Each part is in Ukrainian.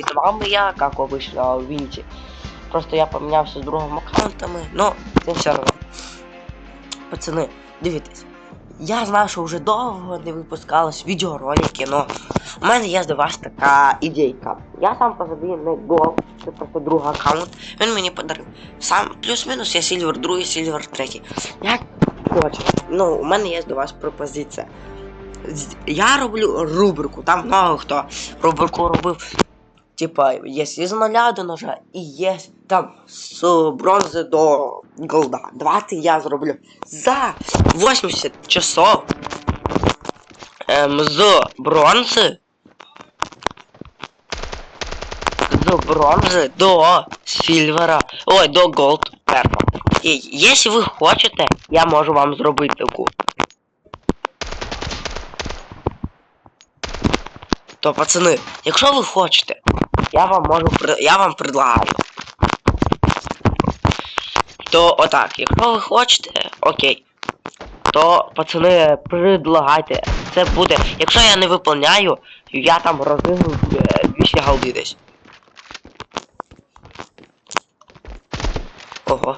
И с вами я, как в Винте. Просто я помінявся з другими аккаунтами, но це все равно. Пацани, дивіться. Я знаю, що вже довго не випускалось відеоролики, но у мене є до вас така ідейка. Я сам по не гол, це просто другий аккаунт. Він мені подарив. Сам плюс-мінус я сільвер другий, сільвер третій. Як хочу. Ну, у мене є до вас пропозиція. Я роблю рубрику, там много хто рубрику робив. Типа, є з нуля до ножа і є там з бронзи до голда. Давайте я зроблю за 80 часов ем, з бронзи. З бронзи до сильвера. Ой, до голд перфа. І якщо ви хочете, я можу вам зробити таку. То, пацани, якщо ви хочете, я вам можу я вам предлагаю. То отак, якщо ви хочете, окей. То, пацани, предлагайте. Це буде. Якщо я не виповняю, я там розігну е, 200 голди десь. Ого.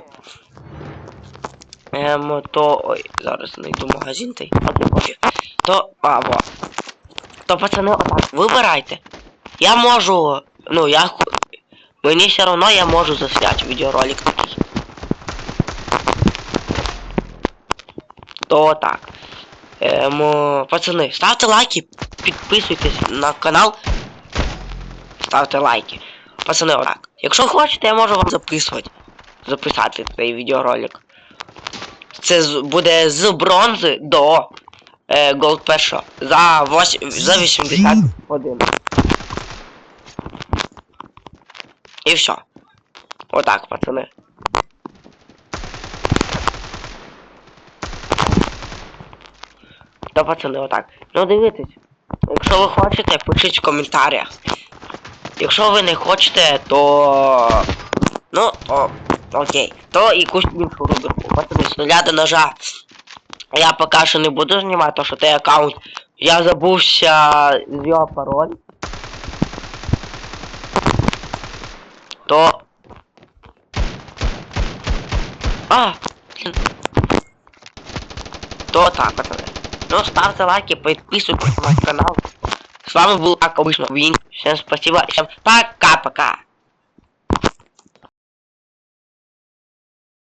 Ем, то. Ой, зараз знайду магазин той. Окей. То. А, во. То, пацани, отак, вибирайте. Я можу. Ну, я. ху- Мені все равно я можу засняти відеоролик такий. То так. Ем, о, пацани, ставте лайки, підписуйтесь на канал. Ставте лайки. Пацани, отак. Якщо хочете, я можу вам записувати. Записати цей відеоролик. Це з- буде з бронзи до е, Gold першого. За, вось, за 81. І все. Отак, пацани. Та пацани, отак. Ну дивитесь. Якщо ви хочете, пишіть в коментарях. Якщо ви не хочете, то. Ну, то. Окей. То якусь іншу рубрику. Пацани, з нуля до ножа. Я поки що не буду знімати, тому що той аккаунт. Я забувся його пароль. То. А! блін. То так, пацани. Ну, ставьте лайки, подписывайтесь на мой канал. С вами был, как обычно, Вин. Всем спасибо, всем пока-пока.